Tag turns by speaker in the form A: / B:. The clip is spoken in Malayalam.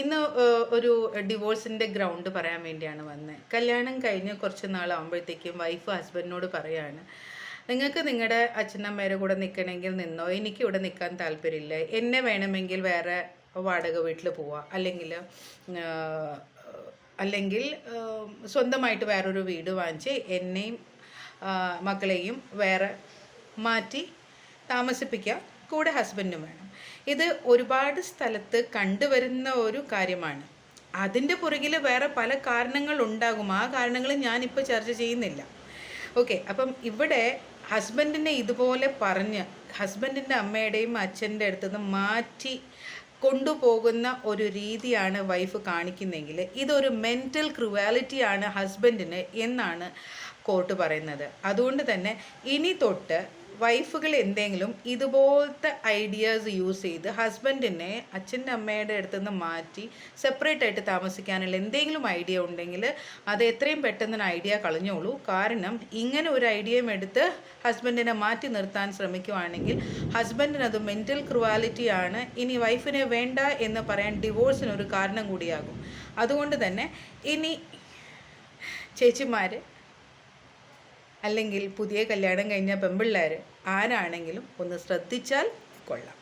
A: ഇന്ന് ഒരു ഡിവോഴ്സിന്റെ ഗ്രൗണ്ട് പറയാൻ വേണ്ടിയാണ് വന്നത് കല്യാണം കഴിഞ്ഞ് കുറച്ച് നാളാകുമ്പോഴത്തേക്കും വൈഫ് ഹസ്ബൻഡിനോട് പറയാണ് നിങ്ങൾക്ക് നിങ്ങളുടെ അച്ഛനമ്മേരെ കൂടെ നിൽക്കണമെങ്കിൽ നിന്നോ? എനിക്ക് ഇവിടെ നിൽക്കാൻ താല്പര്യമില്ല. എന്നെ വേണമെങ്കിൽ വേറെ വാടക വീട്ടിൽ പോവാം. അല്ലെങ്കിൽ അല്ലെങ്കിൽ സ്വന്തമായിട്ട് വേറൊരു വീട് വാങ്ങിച്ച് എന്നെയും മക്കളെയും വേറെ മാറ്റി താമസിപ്പിക്കുക കൂടെ ഹസ്ബൻഡും വേണം. ഇത് ഒരുപാട് സ്ഥലത്ത് കണ്ടുവരുന്ന ഒരു കാര്യമാണ്. അതിന്റെ പുറകിൽ വേറെ പല കാരണങ്ങൾ ഉണ്ടാകും. ആ കാരണങ്ങൾ ഞാനിപ്പോൾ ചർച്ച ചെയ്യുന്നില്ല. ഓക്കെ അപ്പം ഇവിടെ ഹസ്ബൻഡിനെ ഇതുപോലെ പറഞ്ഞ് ഹസ്ബൻഡിന്റെ അമ്മയുടെയും അച്ഛന്റെ അടുത്ത് നിന്ന് മാറ്റി കൊണ്ടുപോകുന്ന ഒരു രീതിയാണ് വൈഫ് കാണിക്കുന്നതെങ്കിൽ ഇതൊരു മെന്റൽ ക്രുവാലിറ്റിയാണ് ഹസ്ബൻഡിന് എന്നാണ് കോർട്ട് പറയുന്നത്. അതുകൊണ്ട് തന്നെ ഇനി തൊട്ട് വൈഫുകൾ എന്തെങ്കിലും ഇതുപോലത്തെ ഐഡിയാസ് യൂസ് ചെയ്ത് ഹസ്ബൻഡിനെ അച്ഛന്റെ അമ്മയുടെ അടുത്തുനിന്ന് മാറ്റി സെപ്പറേറ്റ് ആയിട്ട് താമസിക്കാനുള്ള എന്തെങ്കിലും ഐഡിയ ഉണ്ടെങ്കിൽ അത് എത്രയും പെട്ടെന്ന് ഐഡിയ കളഞ്ഞോളൂ. കാരണം ഇങ്ങനെ ഒരു ഐഡിയയും എടുത്ത് ഹസ്ബൻഡിനെ മാറ്റി നിർത്താൻ ശ്രമിക്കുകയാണെങ്കിൽ ഹസ്ബൻഡിന് അത് ക്രുവാലിറ്റിയാണ് ഇനി വൈഫിനെ വേണ്ട എന്ന് പറയാൻ ഡിവോഴ്സിനൊരു കാരണം കൂടിയാകും. അതുകൊണ്ട് തന്നെ ഇനി ചേച്ചിമാർ അല്ലെങ്കിൽ പുതിയ കല്യാണം കഴിഞ്ഞ പെമ്പിള്ളേർ ആരാണെങ്കിലും ഒന്ന് ശ്രദ്ധിച്ചാൽ കൊള്ളാം.